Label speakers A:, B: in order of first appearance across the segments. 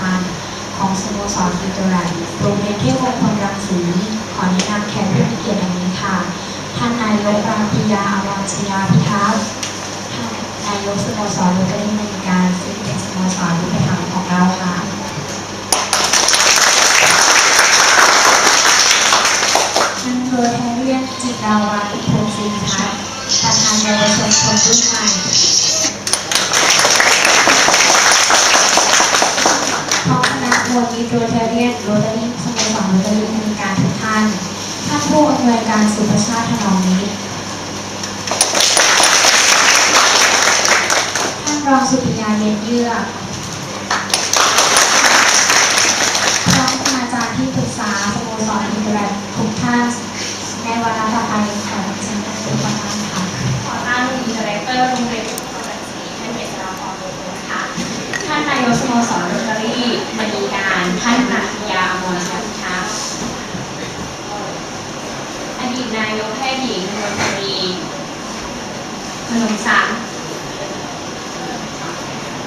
A: พันธ์ของสโมสรอินเตอร์แรคโรงเรียนเทพมงคลรังสีขอแนะนำแขกผู้มีเกียรติดังนี้ค่ะ ท่านนายกรามพิยาอาวรชยาพิทักษ์ท่านนายกสโมสรโรตารี่อเมริการซึ่งเป็นสโมสรลูกประธานของเราค่ะท่านโรแทเรียนจิตราวัฒน์พงศ์ศรีทัศน์ประธานเยาวชนคนรุ่นใหม่ เรียนโรตารีสโมสรโรตารี่อเมริการทุกท่าน ท่านผู้อำนวยการสุภชาติถนอมมิตท่านรองสุปิยาเย็นเยือกพร้อมคณาจารย์ที่ปรึกษาสโมสรอินเตอร์แลนด์ทุกท่าน ในวาระต่อไปขอรับเชิญท่านผู้ประธานค่ะ
B: ขอต้อนดีเรคเตอร์โรงเรียนทุกคนรังสีท่านเกษราพรโลโกนะคะ ท่านนายกสโมสรโรตารีมณีกา รท่านนัทยาอมรชัยพิทัอดีตนายกแพทย์หญิงมนวลธรีพนมสังฆ์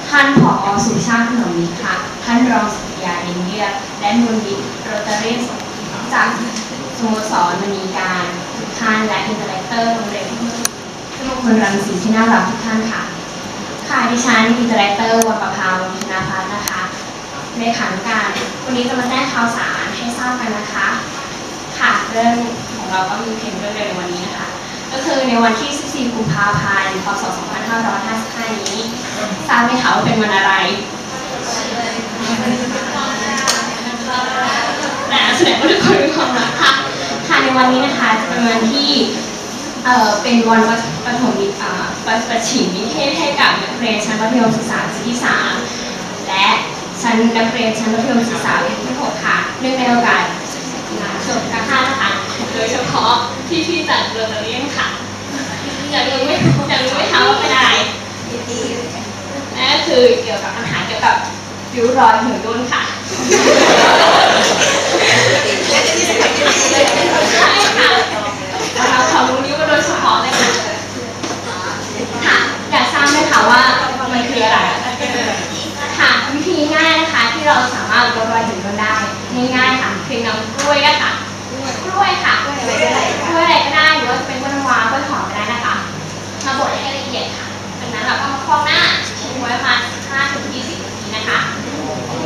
B: ท่านผอสุชาติขนมมิตรค่ะท่านรองสุริยาเย็นเยือกและมูลนิธิโรตารี่จากสโมสรมณีการทุกท่านและอินเตอร์เลเตอร์โรงเรียนทุกทุกคนรังสีที่น่ารักทุกท่านค่ะค่ะดิฉันอินเตอร์เลเตอร์วันประภาวงธนาพัฒน์นะคะ ในขันการ วันนี้จะมาแจ้งข่าวสารให้ทราบกันนะคะ ค่ะเรื่องของเราก็มีเพียงเรื่องเดียวในวันนี้นะคะ ก็คือในวันที่ 14 กุมภาพันธ์ พศ 2555 นี้ ทราบไหมคะว่าเป็นวันอะไรและแสดงว่าทุกคนมีความรักค่ะ ค่ะในวันนี้นะคะจะเป็นวันที่เอ่อเป็นวันประปฐมอ่าประประฉิมนิเทศให้กับนักเรียนชั้นมัธยมศึกษาปีที่ 3 และ ชั้นนักเรียนชั้นมัธยมศึกษาปีที่6ค่ะเนื่องในโอกาสงานชมกาค่านะคะโดยเฉพาะพี่ๆจากโรตาเรียนค่ะอยากรู้ไหมอยากรู้ไหมคะว่าเป็นอะไรนั่นก็คือเกี่ยวกับอาหารเกี่ยวกับริ้วรอยหิวย่นค่ะใช่ค่ะเราขอรู้นิ้วกันโดยเฉพาะเลยค่ะค่ะอยากทราบไหมคะว่ามันคืออะไรค่ะวิ ธีง่ายนะคะที่เราสามารถลดรอยหิวย่นได้ง่ายๆค่ะเพียงนำกล้วยอะค่ะกล้วยค่ะกล้วยอะไรก็ได้หรือว่าจะเป็นกล้วยน้ำว้ากล้วยหอมก็ได้นะคะมาบดให้ละเอียดค่ะจากนั้นเราก็มาฟอกหน้าทิ้งไว้ประมาณ5ถึง20นาทีนะคะ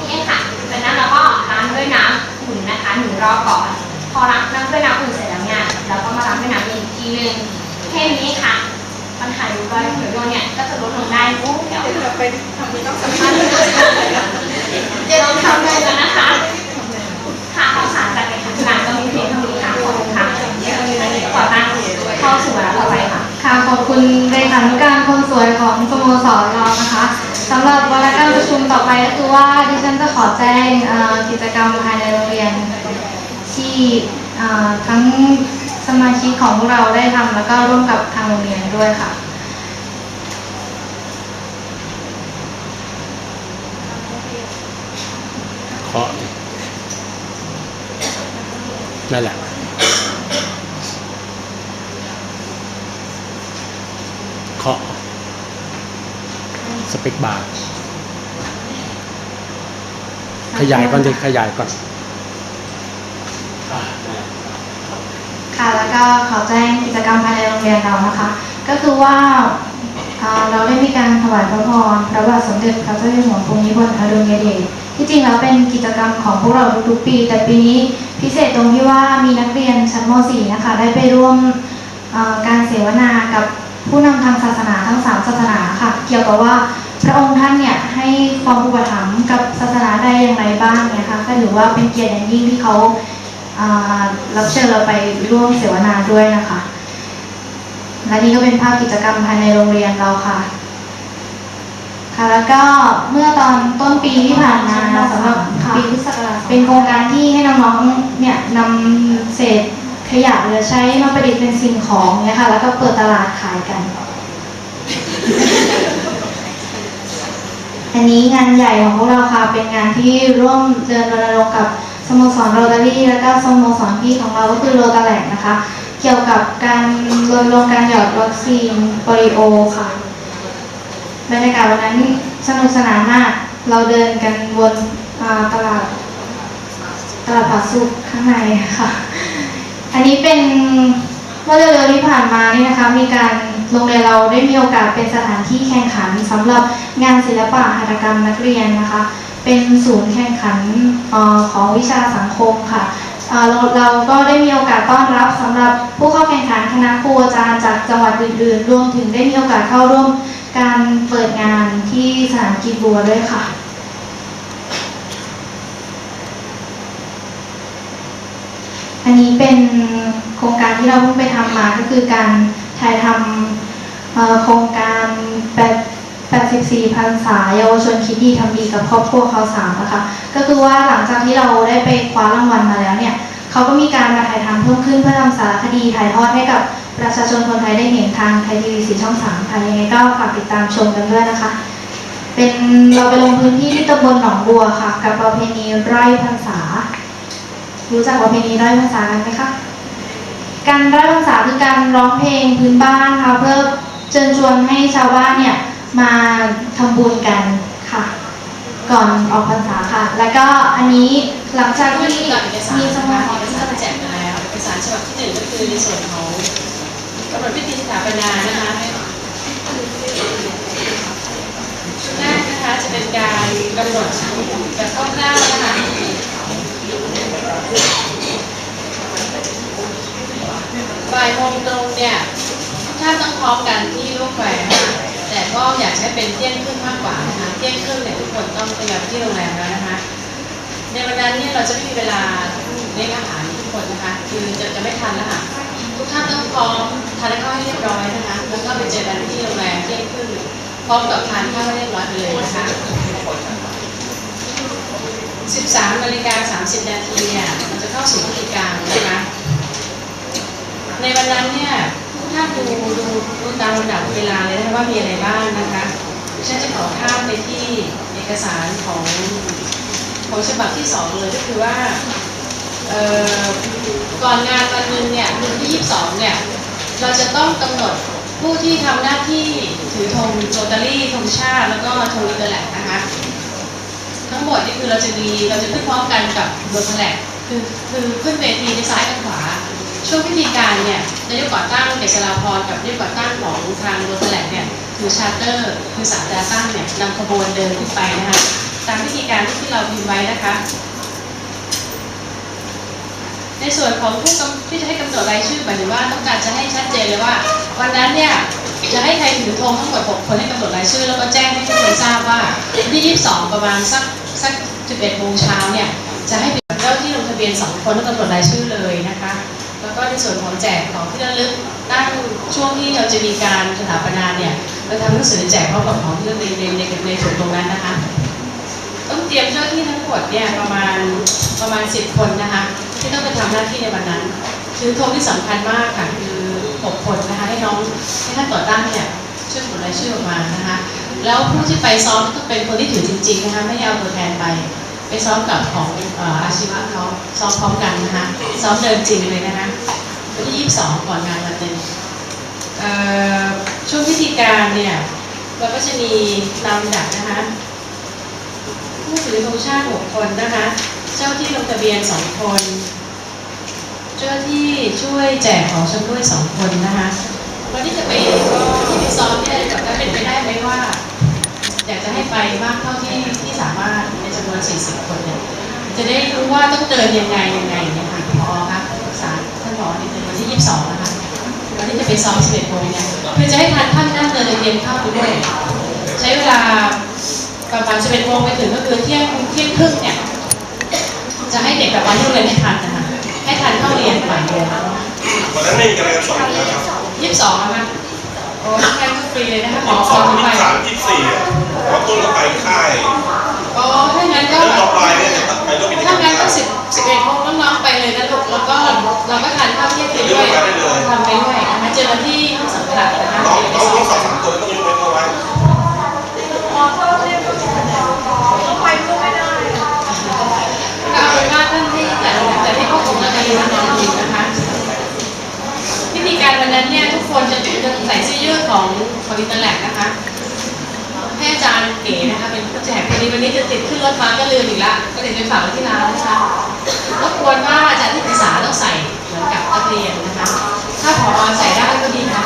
B: นี่ค่ะจากนั้นเราก็ล้างด้วยน้ำอุ่นนะคะหนึ่งรอบก่อน พอล้างน้ำด้วยน้ำอุ่นเสร็จแล้วเนี่ยเราก็มาล้างด้วยน้ำเย็นอีกทีนึงแค่นี้ค่ะปัญหาริ้วรอยผิวโดนเนี่ยก็จะลดลงได้โอ้เดี๋ยว
C: เรา ไม่ต้องสัมภาษณ์
B: เดี๋ยวเราทำกันนะคะค่ะข่าวสารจากในทางการก็มีเพียงเท่านี้ค่ะขอบคุณค่ะขอตั้งเข้าสู่วาระต่อไปค่ะ
D: ค่ะขอบคุณเลขานุการคนสวยของสโมสรเรานะคะสำหรับวาระการประชุมต่อไปก็คือว่าดิฉันจะขอแจ้งกิจกรรมภายในโรงเรียนที่ทั้งสมาชิกของพวกเราได้ทำแล้วก็ร่วมกับทางโรงเรียนด้วยค่ะ
E: เคาะ นั่นแหละเคาะสเปกบาร์ขยายก่อนดิขยายก่อน
D: ค่ะแล้วก็ขอแจ้งกิจกรรมภายในโรงเรียนเรานะคะ ก็คือว่าเอ่อเราได้มีการถวายพระพรพระบาทสมเด็จพระเจ้าอยู่หัวภูมิพลอดุลยเดชที่จริงแล้วเป็นกิจกรรมของพวกเราทุกๆปี แต่ปีนี้ พิเศษตรงที่ว่ามีนักเรียนชั้นม .4 นะคะได้ไปร่วมการเสวนากับผู้นำทางศาสนาทั้งสามศาสนาค่ะ เกี่ยวกับว่าพระองค์ท่านเนี่ยให้ความอุปถัมภ์กับศาสนาได้อย่างไรบ้างเนี่ยค่ะก็ถือว่าเป็นเกียรติอย่างยิ่งที่เขารับเชิญเราไปร่วมเสวนาด้วยนะคะ และนี่ก็เป็นภาพกิจกรรมภายในโรงเรียนเราค่ะ ค่ะแล้วก็เมื่อตอนต้นปีที่ผ่านมาสำหรับปีพุทธศักราชเป็นโครงการที่ให้น้องๆเนี่ยนำเศษขยะเหลือใช้มาประดิษฐ์เป็นสิ่งของเนี่ยค่ะแล้วก็เปิดตลาดขายกัน อันนี้งานใหญ่ของพวกเราค่ะเป็นงานที่ร่วมเดินรณรงค์กับสโมสรโรตารี่และก็สโมสรพี่ของเราก็คือโรตาแลกนะคะ เกี่ยวกับการรณรงค์การหยอดวัคซีนโปลิโอค่ะ บรรยากาศวันนั้นสนุกสนานมาก เราเดินกันวนตลาดตลาดผักสุกข้างในค่ะ อันนี้เป็นเมื่อเร็วๆที่ผ่านมานี่นะคะ มีการโรงเรียนเราได้มีโอกาสเป็นสถานที่แข่งขันสำหรับงานศิลปะหัตถกรรมนักเรียนนะคะ เป็นศูนย์แข่งขันอของวิชาสังคมค่ะเเราเราก็ได้มีโอกาสต้อนรับสำหรับผู้เข้าแข่งขันคณะครูอาจารย์จากจังหวัดอื่นๆ รวมถึงได้มีโอกาสเข้าร่วม การเปิดงานที่สนามกีบัวด้วยค่ะ อันนี้เป็นโครงการที่เราเพิ่งไปทำมาก็คือการถ่ายทำโครงการ8 84พรรษาเยาวชนคิดดีทำดีกับครอบครัวเขาสามนะคะก็คือว่าหลังจากที่เราได้ไปคว้ารางวัลมาแล้วเนี่ยเขาก็มีการมาถ่ายทำเพิ่มขึ้นเพื่อทำสารคดีถ่ายทอดให้กับ ประชาชนคนไทยได้เห็นทางไทยทีวีสีช่องสามค่ะยังไงก็ฝากติดตามชมกันด้วยนะคะ เป็นเราไปลงพื้นที่ที่ตำบลหนองบัวค่ะ กับประเพณีไร่พรรษา รู้จักประเพณีไร่พรรษากันไหมคะการไร่พรรษาคือการร้องเพลงพื้นบ้านค่ะเพื่อเชิญชวนให้ชาวบ้านเนี่ยมาทำบุญกันค่ะ ก่อนออกพรรษาค่ะ แล้วก็อันนี้หลังจากที่
C: มีเอกสาร
D: มีส
C: นะ
D: ม
C: คะ
D: ส
C: เอ
D: ร
C: กสาแจกมาแล้วเอกสารฉบับที่หนึ่งก็คือในส่วนของ กำหนดพิธีสถาปนานะคะชุดแรกนะคะจะเป็นการกำหนดแบบคร่าวๆนะคะบ่ายโมงตรงเนี่ยทุกท่าต้องพร้อมกันที่ลูกแควนะคะแต่ก็อยากให้เป็นเที่ยงครึ่งมากกว่านะคะเที่ยงครึ่งเนี่ยทุกคนต้องเตรียมที่โรงแรมแล้วนะคะ ในวันนั้นเนี่ยเราจะไม่มีเวลาเลี้ยงอาหารทุกคนนะคะ คือจะจะไม่ทันแล้วค่ะ ท่านต้องพร้อมทานข้าวให้เรียบร้อยนะคะ แล้วก็ไปเจอกันที่โรงแรมเที่ยงครึ่งพร้อมกับทานข้าวให้เรียบร้อยเลยนะคะ 13นาฬิกา30 นาทีเนี่ยมันจะเข้าสู่พิธีการนะคะ ในวันนั้นเนี่ยทุกท่านดูดูดูตามลำดับเวลาเลยนะคะว่ามีอะไรบ้างนะคะฉันจะขอข้ามไปที่เอกสารของของฉบับที่สองเลยก็คือว่าเอ่อ ก่อนงานวันหนึงเนี่ยวันที่ 22 เนี่ย เราจะต้องกำหนดผู้ที่ทำหน้าที่ถือธงโรตารี่ธงชาติ แล้วก็ธงอินเตอร์แลกนะคะ ทั้งหมดนี่คือเราจะมีเราจะขึ้นพร้อมกันกับบทแถลงคือคือขึ้นเวทีในซ้ายกับขวา ช่วงพิธีการเนี่ยนายกก่อตั้งเกษราพรกับนายกก่อตั้งของทางโรตาแลกเนี่ยถือชาร์เตอร์ คือสามดาตั้งเนี่ยนำขบวนเดินขึ้นไปนะคะตามพิธีการที่เราพิมพ์ไว้นะคะ ส่วนของผู้ที่จะให้กำหนดรายชื่อหมายถึงว่าต้องการจะให้ชัดเจนเลยว่า วันนั้นเนี่ยจะให้ใครถือธงทั้งหมด6คนให้กำหนดรายชื่อ แล้วก็แจ้งให้ทุกคนทราบว่าที่22 ประมาณสักสัก11โมงเช้าเนี่ยจะให้เจ้าที่ลงทะเบียน 2 คนต้องกำหนดรายชื่อเลยนะคะแล้วก็ในส่วนของแจกของที่ระลึกตั้งช่วงที่เราจะมีการสถาปนาเนี่ยเราทำหนังสือแจกพร้อมกับของที่ระลึกในในในส่วนตรงนั้นนะคะ ต้องเตรียมเจ้าหน้าที่ทั้งหมดเนี่ยประมาณประมาณ 10 คนนะคะที่ต้องไปทำหน้าที่ในวันนั้น คือโทรที่สำคัญมากค่ะคือ 6 คนนะคะให้น้องให้ท่านต่อตั้งเนี่ยช่วยกดรายชื่อออกมานะคะแล้วผู้ที่ไปซ้อมต้องเป็นคนที่ถือจริงๆนะคะไม่เอาตัวแทนไป ไปซ้อมกับของอาชีวะเขาซ้อมพร้อมกันนะคะซ้อมเดินจริงเลยนะคะวันที่ 22 ก่อนงานวันหนึ่งเอ่อช่วงพิธีการเนี่ยเราก็จะมีลำดับนะคะ ผู้ถือธงชาติ 6 คนนะคะ เจ้าที่ลงทะเบียน 2 คน เจ้าที่ช่วยแจกของชำร่วย 2 คนนะคะวันที่จะไปก็ที่ซ้อมเนี่ยแบบนั้นเป็นไปได้ไหมว่า อยากจะให้ไปมากเท่าที่ที่สามารถในจำนวน 40 คนเนี่ยจะได้รู้ว่าต้องเดินยังไงยังไงเนี่ยค่ะพอคะปรึกษาท่านผอนิดนึงวันที่ 22 นะคะวันที่จะไปซ้อม 11โมงเนี่ยเพื่อจะให้ทันท่านนั่งเดินเตรียนเข้าไปด้วย ใช้เวลา ประมาณ11โมงไปถึงก็คือเที่ยงเที่ยงครึ่งเนี่ยจะให้เด็กกลับบ้านที่โรงเรียนให้ทันนะคะให้ทันเข้าเรียนก่อนเรียน
F: วันนั้นไม่มีการเรียนสอนนะครับ
C: ยี่สิบสองนะคะโอ้แค่ก็ฟรีเลยนะคะหมอ
F: ส
C: ส
F: อ
C: อนน
F: ยี่
C: ไป
F: สิบสามยี่สิบสี่พอต้นก็ไปค่าย
C: อ๋อถ้างั้นก็
F: เรื่องต่อไปเนี่ยจะไปร่วมกิจกร
C: ถ้าร
F: ม
C: งั้นก็
F: ได้
C: สิบสิบเอ็ดโมงน้องๆไปเลยนะลูกแล้วก็เราก็ทานข้าวเที่ยงไปด้วยทำไปด้วยนะคะเจอกันที่ห้องสัมผัสนะคะ
F: น้องน้องต้องสอบสามตัวต้องยกเว้นเอาไว้
C: ก็เอาเป็นว่าท่านที่แต่แต่ที่ควบคุมการเรียนนอนอยู่นะคะ ของของอินเตอร์แลกนะคะให้อาจารย์เก๋นะคะเป็นผู้แจกวันนี้วันนี้จะติดขึ้นรถมาก็ลืมอีกละก็เลยไปฝากไว้ที่ร้านนะคะรบกวนว่าอาจารย์ที่ปรึกษาต้องใส่เหมือนกับนักเรียนนะคะ ถ้าผอใส่ได้ก็ดีค่ะ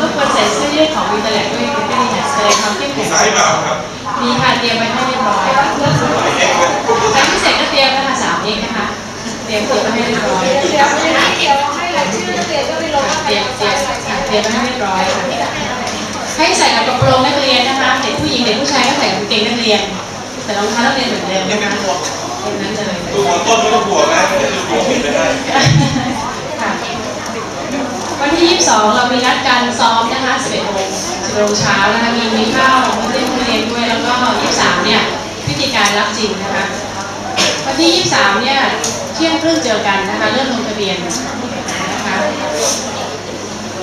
C: รบกวนใส่เสื้อยืดของอินเตอร์แลกด้วยก็ดีค่ะแสดงความเข้มแข็ง
F: สายเปล่าครับ
C: มีค่ะเตรียมไว้ให้เรียบร้อย รียมเตรียมให้เรียบร้อย
B: เดี๋ยวเดี๋ยวให้รายชื่อนักเรียนก็ไปลงว่าใค
C: เต
B: ร
C: รียมเตรียมเตรียมให้เรียบร้อยค่ะให้ใส่กับกระโปรงนักเรียนนะคะ เด็กผู้หญิงเด็กผู้ชายก็ใส่กางเกงนักเรียน แต่รองเท้านักเรียนเหมือนเดิม
F: นะ
C: คะเป็นนั้นเลย
F: ตัวต้นไม่ต้องบวกนะไม่ได้ดูหัวผิดไปได้
C: ค่ะวันที่ 22 เรามีนัดการซ้อมนะคะ11โมง11โมงเช้านะคะมีมีข้าวของเล่นเรียนด้วย แล้วก็ 23 เนี่ยพิธีการรับจริงนะคะ วันที่ 23 เนี่ย ที่ยงครึ่งเจอกันนะคะเริ่มลงทะเบียนนะคะ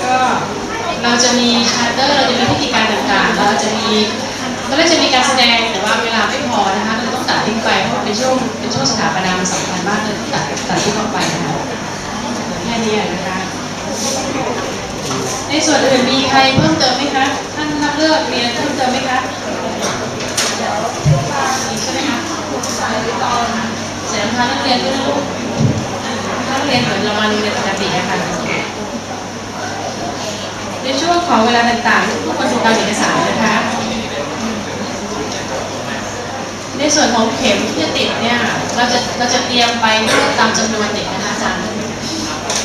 C: ก็เราจะมีชาร์เตอร์เราจะมีพิธีการต่างๆ เราจะมีตอนแรกจะมีการแสดงแต่ว่าเวลาไม่พอนะคะเราต้องตัดทิ้งไปเพราะเป็นช่วงเป็นช่วงสถาปนามันสำคัญมากเลยตัดตัดทิ้งออกไปนะคะแค่นี้นะคะในส่วนอื่นมีใครเพิ่มเติมไหมคะท่านนักเลือกมีอะไรเพิ่มเติมไหมคะมีใช่ไหมคะ สียงพานักเรียนด้วยนะลูกนักเรียนเหมือนเรามาโรงเรียนปกติอะค่ะ ในช่วงของเวลาต่างๆทุกคนดูตามเอกสารนะคะ ในส่วนของเข็มที่ติดเนี่ย เราจะเราจะเตรียมไปตามจำนวนเด็กนะคะอาจารย์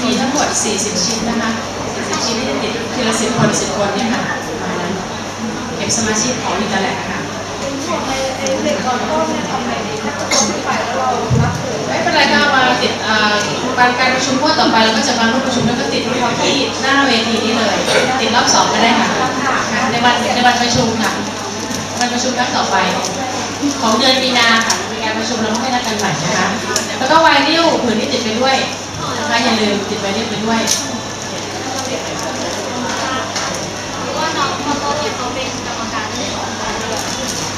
C: มีทั้งหมด 40 ชิ้นนะคะ 40 ชิ้นที่จะติดทีละ10คน10คนเนี่ยค่ะประมาณนั้นเก็บสมาชิกของอินเตอร์แลกค่ะ
B: เด็กก่อนต้นเนี่ยทำไงดีถ้าเขาไม่ไปแล้วเรา
C: เป็นไรก็เอามาติดอ่าการการประชุมงวดต่อไปเราก็จะมาร่วมประชุมแล้วก็ติดที่เขาที่หน้าเวทีนี้เลย ติดรอบสองก็ได้ค่ะค่ะในวันในวันประชุมค่ะวันประชุมครั้งต่อไป ของเดือนมีนาค่ะมีการประชุมแล้วก็ให้นัดกันใหม่นะคะแล้วก็ไวนิลผืนนี้ติดไปด้วยนะคะอย่าลืมติดไวนิลไปด้วย
B: ว่าน้องเขาโตเนี่ยเขาเป็นกรรมการที่ของเราด้วย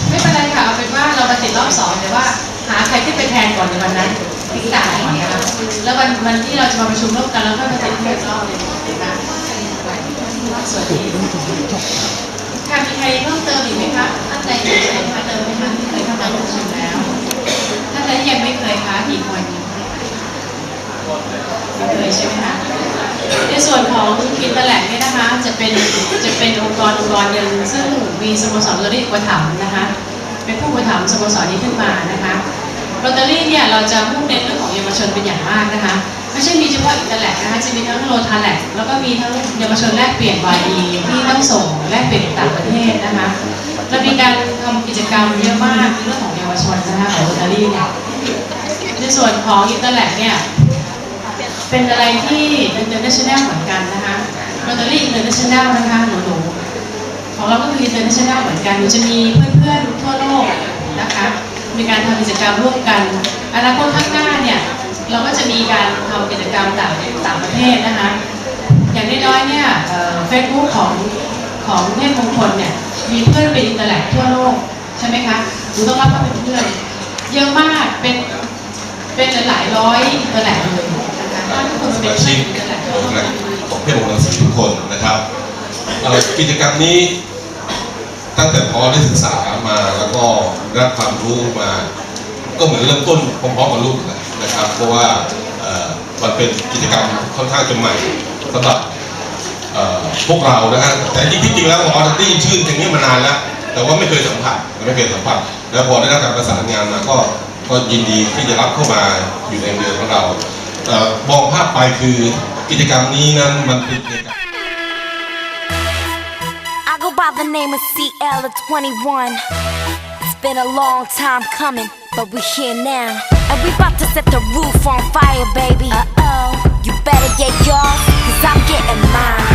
C: ไม่เป็นไรค่ะเอาเป็นว่าเรามาติดรอบสองแต่ว่าหาใครที่เป็นแทนก่อนในวันนั้นทิ้งด่านก่อนนะคะแล้ววันวันที่เราจะมาประชุมร่วมกันแล้วก็มาติดที่รอบเลยนะคะส่วนนี้ค่ะมีใครเพิ่มเติมอีกไหมคะท่านใดมีอะไรมาเติมไหมคะที่เคยเข้ามาประชุมแล้วท่านใดที่ยังไม่เคยคะกี่คนไม่เคยใช่ไหมคะในส่วนของกินตะแหลกเนี่ยนะคะจะเป็นจะเป็นองค์กรองค์กรหนึ่งซึ่งมีสโมสรโรตารี่อุปถัมภ์นะคะเป็นผู้อุปถัมภ์สโมสรนี้ขึ้นมานะคะ โรตารี่เนี่ยเราจะมุ่งเน้นเรื่องของเยาวชนเป็นอย่างมากนะคะ ไม่ใช่มีเฉพาะอินเตอร์แลกนะคะจะมีทั้งโรทาแลกแล้วก็มีทั้งเยาวชนแลกเปลี่ยนวาดีที่ต้องส่งแลกเปลี่ยนต่างประเทศนะคะเรามีการทำกิจกรรมเยอะมากในเรื่องของเยาวชนนะคะของโรตารี่เนี่ยในส่วนของอินเตอร์แลกเนี่ยเป็นอะไรที่ international เหมือนกันนะคะ Rotary International นะคะหนูหนูของเราก็คือ international เหมือนกันหนูจะมีเพื่อนๆทั่วโลกนะคะ มีการทำกิจกรรมร่วมกันอนาคตข้างหน้าเนี่ยเราก็จะมีการทำกิจกรรมต่างต่างประเทศนะคะอย่างน้อยๆเนี่ยเฟซบุ๊กของของเทพมงคลเนี่ยมีเพื่อนเป็นอินเตอร์แลกทั่วโลกใช่ไหมคะหนูต้องรับเขาเป็นเพื่อนเยอะมากเป็นเป็นหลายร้อยอินเตอร์แลกเลยนะคะถ้าทุกคนเป็นเพื่อนอินเตอร์แลก
F: ข
C: ทั่
F: องเพมงคลศรีทุกคนนะครับกิจกรรมนี้ ตั้งแต่พอได้ศึกษามาแล้วก็รับความรู้มา ก็เหมือนเริ่มต้นพร้อมๆกับลูกนะครับ เพราะว่ามันเป็นกิจกรรมค่อนข้างจะใหม่สำหรับพวกเรานะฮะแต่จริงๆจริงแล้วหมอได้ยินชื่ออย่างนี้มานานแล้วแต่ว่าไม่เคยสัมผัสไม่เคยสัมผัสแล้วพอได้รับการประสานงานมาก็ก็ยินดีที่จะรับเข้ามาอยู่ในเรียนของเรามองภาพไปคือกิจกรรมนี้นั้นมันเป็นกิจกรรม
G: The name of CL of 21. It's been a long time coming, but we're here now. And we about to set the roof on fire, baby. Uh oh. You better get yours, cause I'm getting mine.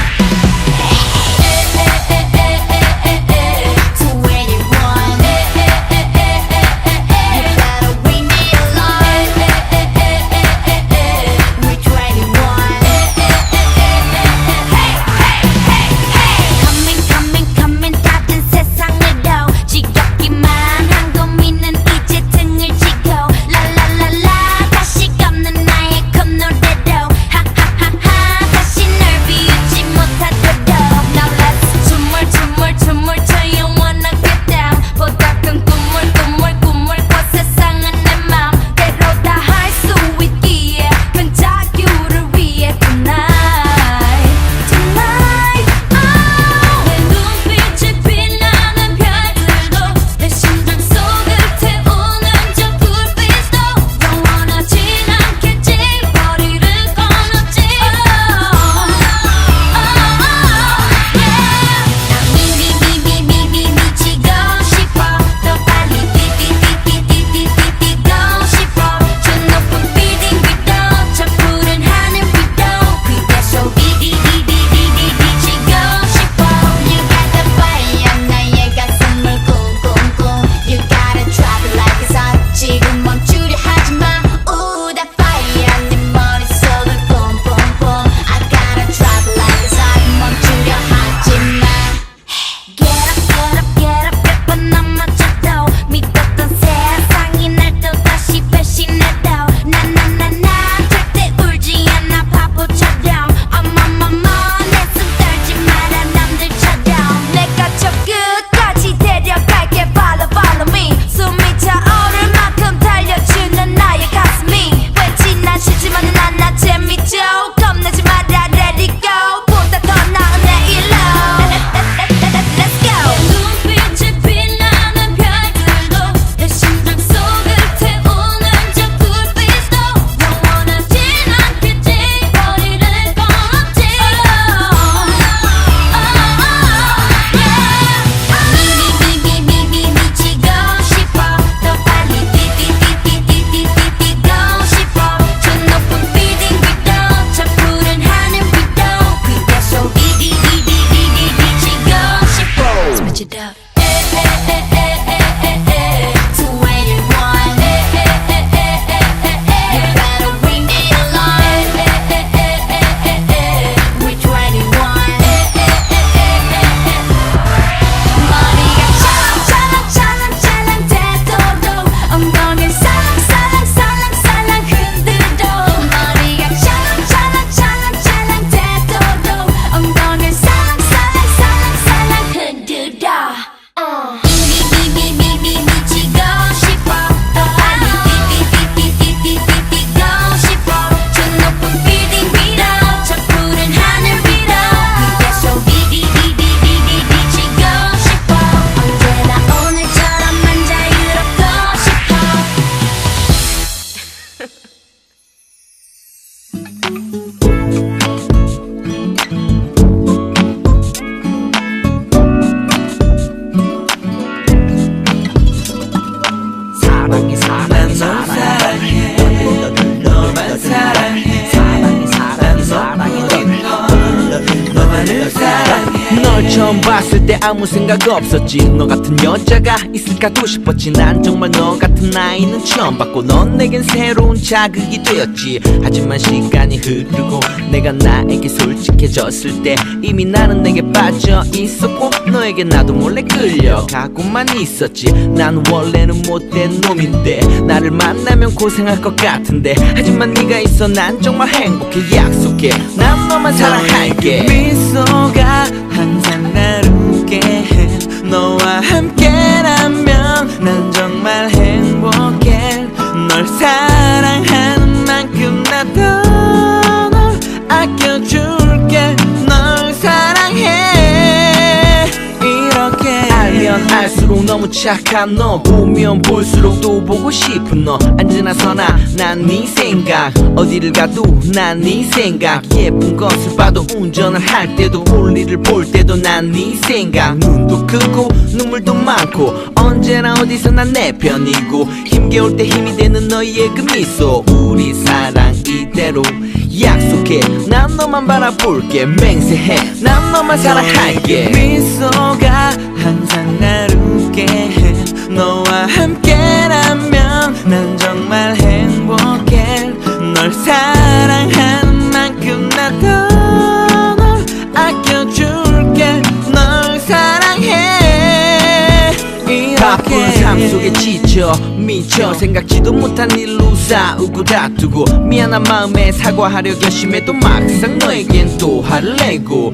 H: 아무 생각 없었지. 너 같은 여자가 있을까 도 싶었지. 난 정말 너 같은 아이는 처음 봤고 넌 내겐 새로운 자극이 되었지. 하지만 시간이 흐르고 내가 나에게 솔직해졌을 때 이미 나는 내게 빠져 있었고 너에게 나도 몰래 끌려가고만 있었지. 난 원래는 못된 놈인데 나를 만나면 고생할 것 같은데. 하지만 네가 있어 난 정말 행복해 약속해. 난 너만 사랑할게. 미소가 해 너와 함께라면 난 정말 행복해. 널 사랑 알면 알수록 너무 착한 너. 보면 볼수록 또 보고 싶은 너. 언제나 서나 난 네 생각. 어디를 가도 난 네 생각. 예쁜 것을 봐도 운전을 할 때도 볼일을 볼 때도 난 네 생각. 눈도 크고 눈물도 많고 언제나 어디서 난내 편이고 힘겨울 때 힘이 되는 너의 그 미소. 우리 사랑 이대로 약속해. 난 너만 바라볼게. 맹세해. 난 너만 사랑할게. 미소가 너와 함께라면 난 정말 행복해. 널 사랑하는 만큼 나도 널 아껴줄게. 널 사랑해. 바쁜 삶 속에 지쳐 미쳐 생각지도 못한 일로 싸우고 다투고 미안한 마음에 사과하려 결심해도 막상 너에겐 또 화를 내고